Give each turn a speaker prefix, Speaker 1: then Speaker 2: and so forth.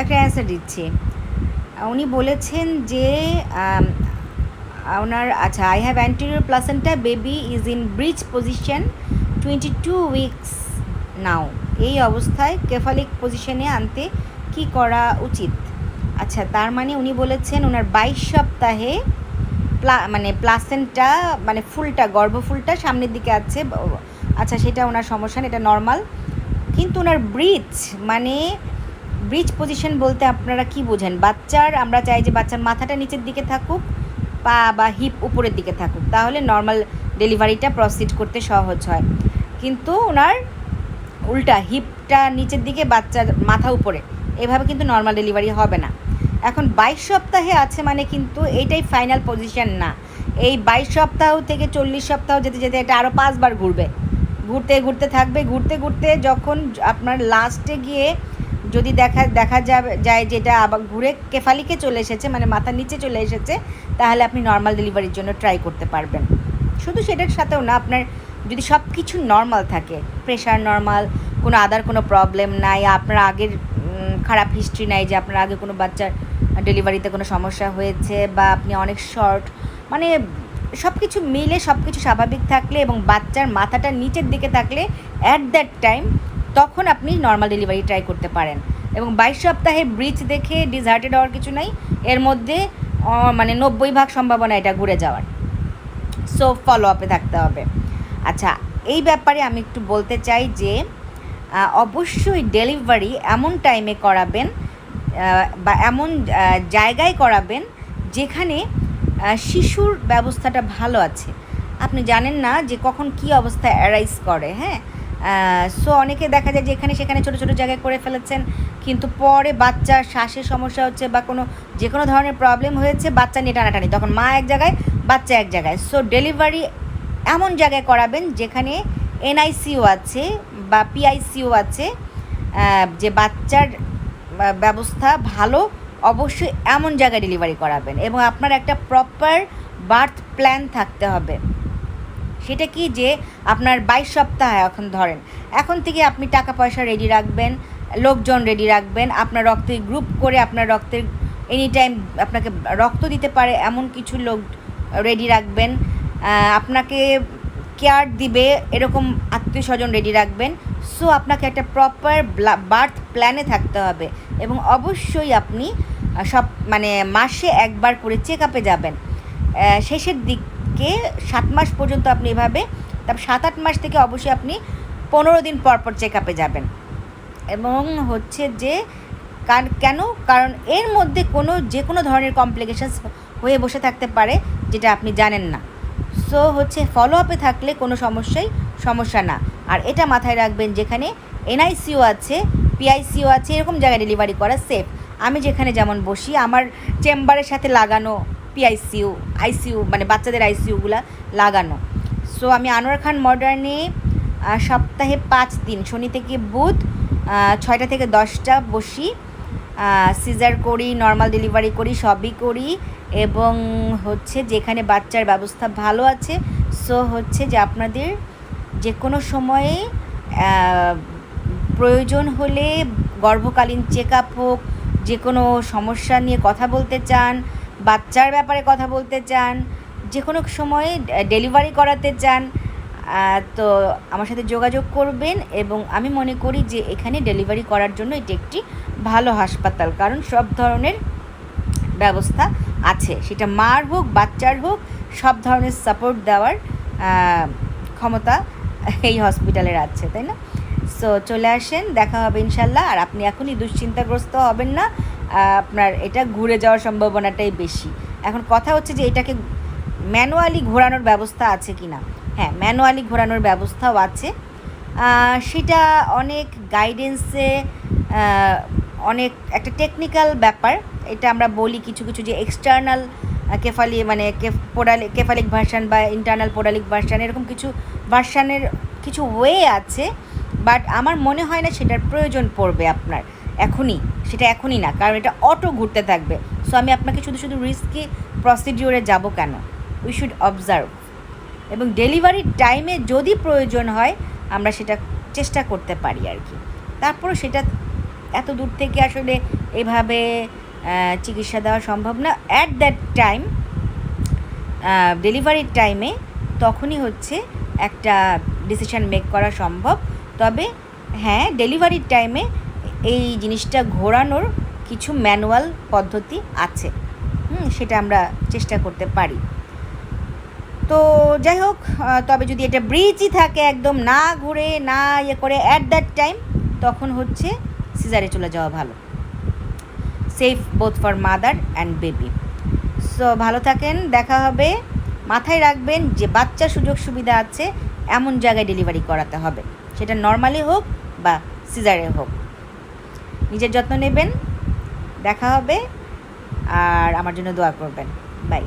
Speaker 1: একটা অ্যান্সার দিচ্ছি। উনি বলেছেন যে ওনার আচ্ছা I have anterior placenta baby is in breech position twenty two weeks now এই অবস্থায় কেফালিক পজিশনে আনতে কি করা উচিত? আচ্ছা তার মানে উনি বলেছেন ওনার বাইশ সপ্তাহে প্লা মানে প্লাসেন্টা মানে ফুলটা, গর্ভফুলটা সামনের দিকে আছে। আচ্ছা সেটা ওনার সমস্যা এটা নর্মাল কিন্তু ওনার ব্রিজ মানে ব্রিজ পজিশন বলতে আপনারা কি বোঝেন? বাচ্চার, আমরা চাই যে বাচ্চার মাথাটা নিচের দিকে থাকুক, পা বা হিপ উপরের দিকে থাকুক। তাহলে নর্মাল ডেলিভারিটা প্রসিড করতে সহজ হয়। কিন্তু ওনার উল্টা হিপটা নিচের দিকে, বাচ্চার মাথা উপরে। এভাবে কিন্তু নর্মাল ডেলিভারি হবে না। এখন বাইশ সপ্তাহে আছে মানে কিন্তু এইটাই ফাইনাল পজিশন না। এই বাইশ সপ্তাহ থেকে চল্লিশ সপ্তাহ যেতে যেতে এটা আরও পাঁচবার ঘুরবে। ঘুরতে ঘুরতে থাকবে। ঘুরতে ঘুরতে যখন আপনার লাস্টে গিয়ে যদি দেখা দেখা যাবে, যায় যেটা আবার ঘুরে কেফালিকে চলে এসেছে মানে মাথার নিচে চলে এসেছে, তাহলে আপনি নর্মাল ডেলিভারির জন্য ট্রাই করতে পারবেন। শুধু সেটার সাথেও না, আপনার যদি সব কিছু নর্মাল থাকে প্রেশার নর্মাল কোনো আদার কোনো প্রবলেম নাই, আপনার আগের খারাপ হিস্ট্রি নাই যে আপনার আগে কোনো বাচ্চার ডেলিভারিতে কোনো সমস্যা হয়েছে বা আপনি অনেক শর্ট মানে সব কিছু মিলে সব কিছু স্বাভাবিক থাকলে এবং বাচ্চার মাথাটা নিচের দিকে থাকলে অ্যাট দ্যাট টাইম তখন আপনি নর্মাল ডেলিভারি ট্রাই করতে পারেন। এবং বাইশ সপ্তাহে ব্রিজ দেখে ডিসহার্টেড হওয়ার কিছু নাই। এর মধ্যে মানে নব্বই ভাগ সম্ভাবনা এটা ঘুরে যাওয়ার। সো ফলো আপে থাকতে হবে। আচ্ছা এই ব্যাপারে আমি একটু বলতে চাই যে অবশ্যই ডেলিভারি এমন টাইমে করাবেন বা এমন জায়গায় করাবেন যেখানে শিশুর ব্যবস্থাটা ভালো আছে। আপনি জানেন না যে কখন কি অবস্থা অ্যারাইজ করে হ্যাঁ? সো অনেকে দেখা যায় যে এখানে সেখানে ছোটো ছোটো জায়গায় করে ফেলেছেন, কিন্তু পরে বাচ্চার শ্বাসের সমস্যা হচ্ছে বা কোনো, যে কোনো ধরনের প্রবলেম হয়েছে, বাচ্চা নিয়ে টানাটানি। তখন মা এক জায়গায়, বাচ্চা এক জায়গায়। সো ডেলিভারি এমন জায়গায় করাবেন যেখানে এনআইসিও আছে বা পিআইসিও আছে যে বাচ্চার ব্যবস্থা ভালো, অবশ্যই এমন জায়গায় ডেলিভারি করাবেন। এবং আপনার একটা প্রপার বার্থ প্ল্যান থাকতে হবে। সেটা কি যে আপনার বাইশ সপ্তাহ এখন ধরেন, এখন থেকে আপনি টাকা পয়সা রেডি রাখবেন, লোকজন রেডি রাখবেন, আপনার রক্তের গ্রুপ করে আপনার রক্তের এনি টাইম আপনাকে রক্ত দিতে পারে এমন কিছু লোক রেডি রাখবেন আপনাকে কেয়ার দিবে, এরকম আত্মীয় স্বজন রেডি রাখবেন সো আপনাকে একটা প্রপার বার্থ প্ল্যানে থাকতে হবে এবং অবশ্যই আপনি সব মানে মাসে একবার করে চেক আপে যাবেন। শেষের দিকে সাত মাস পর্যন্ত আপনি এভাবে, তারপর সাত আট মাস থেকে অবশ্যই আপনি পনেরো দিন পর পর চেক আপে যাবেন। এবং হচ্ছে যে, কার- কেন? কারণ এর মধ্যে কোনো, যে কোনো ধরনের কমপ্লিকেশানস হয়ে বসে থাকতে পারে, যেটা আপনি জানেন না। সো হচ্ছে ফলো আপে থাকলে কোনো সমস্যাই, সমস্যা না। আর এটা মাথায় রাখবেন যেখানে এনআইসিও আছে পিআইসিও আছে, এরকম জায়গায় ডেলিভারি করা সেফ আমি যেখানে যেমন বসি, আমার চেম্বারের সাথে লাগানো পিআইসিউ আইসিইউ মানে বাচ্চাদের আইসিইউগুলা লাগানো। সো আমি আনোয়ার খান মডার্নে সপ্তাহে পাঁচ দিন, শনি থেকে বুধ ছয়টা থেকে দশটা বসি সিজার করি, নর্মাল ডেলিভারি করি, সবই করি এবং হচ্ছে যেখানে বাচ্চার ব্যবস্থা ভালো আছে, সো হচ্ছে যে আপনাদের যে কোনো সময়ে প্রয়োজন হলে গর্ভকালীন চেক আপ হোক যে কোনো সমস্যা নিয়ে কথা বলতে চান বাচ্চার ব্যাপারে কথা বলতে চান যে কোনো সময়ে ডেলিভারি করাতে চান তো আমার সাথে যোগাযোগ করবেন এবং আমি মনে করি যে এখানে ডেলিভারি করার জন্য এটি একটি ভালো হাসপাতাল, কারণ সব ধরনের ব্যবস্থা আছে। সেটা মার হোক, বাচ্চার হোক, সব ধরনের সাপোর্ট দেওয়ার ক্ষমতা এই হসপিটালের আছে, তাই না? সো চলে আসেন, দেখা হবে ইনশাল্লাহ, আর আপনি এখনই দুশ্চিন্তাগ্রস্ত হবেন না। আপনার এটা ঘুরে যাওয়ার সম্ভাবনাটাই বেশি। এখন কথা হচ্ছে যে এটাকে ম্যানুয়ালি ঘোরানোর ব্যবস্থা আছে কি না? হ্যাঁ ম্যানুয়ালি ঘোরানোর ব্যবস্থাও আছে। সেটা অনেক গাইডেন্সে অনেক একটা টেকনিক্যাল ব্যাপার। এটা আমরা বলি কিছু কিছু যে এক্সটার্নাল কেফালি মানে পোডালি, কেফালিক ভার্সান বা ইন্টারনাল পোডালিক ভার্সান এরকম কিছু ভার্সানের কিছু ওয়ে আছে। বাট আমার মনে হয় না সেটার প্রয়োজন পড়বে আপনার। এখনই, সেটা এখনই না, কারণ এটা অটো ঘুরতে থাকবে। সো আমি আপনাকে শুধু শুধু রিস্কি প্রসিডিওরে যাব কেন? উই শুড অবজার্ভ এবং ডেলিভারির টাইমে যদি প্রয়োজন হয়, আমরা সেটা চেষ্টা করতে পারি আর কি। তারপরও সেটা এত দূর থেকে আসলে এভাবে চিকিৎসা দেওয়া সম্ভব না। অ্যাট দ্যাট টাইম ডেলিভারির টাইমে তখনই হচ্ছে একটা ডিসিশন মেক করা সম্ভব। তবে হ্যাঁ ডেলিভারির টাইমে এই জিনিসটা ঘোরানোর কিছু ম্যানুয়াল পদ্ধতি আছে। হুম, সেটা আমরা চেষ্টা করতে পারি। তো যাই হোক তবে যদি এটা ব্রিজই থাকে একদম না ঘুরে, না ইয়ে করে অ্যাট দ্যাট টাইম তখন হচ্ছে সিজারে চলে যাওয়া ভালো। Safe both for mother and baby so ভালো থাকেন, দেখা হবে। মাথায় রাখবেন যে বাচ্চার সুযোগ সুবিধা আছে, এমন জায়গায় ডেলিভারি করাতে হবে। সেটা নর্মালি হোক বা সিজারে হোক। নিজের যত্ন নেবেন দেখা হবে আর আমার জন্য দোয়া করবেন। বাই।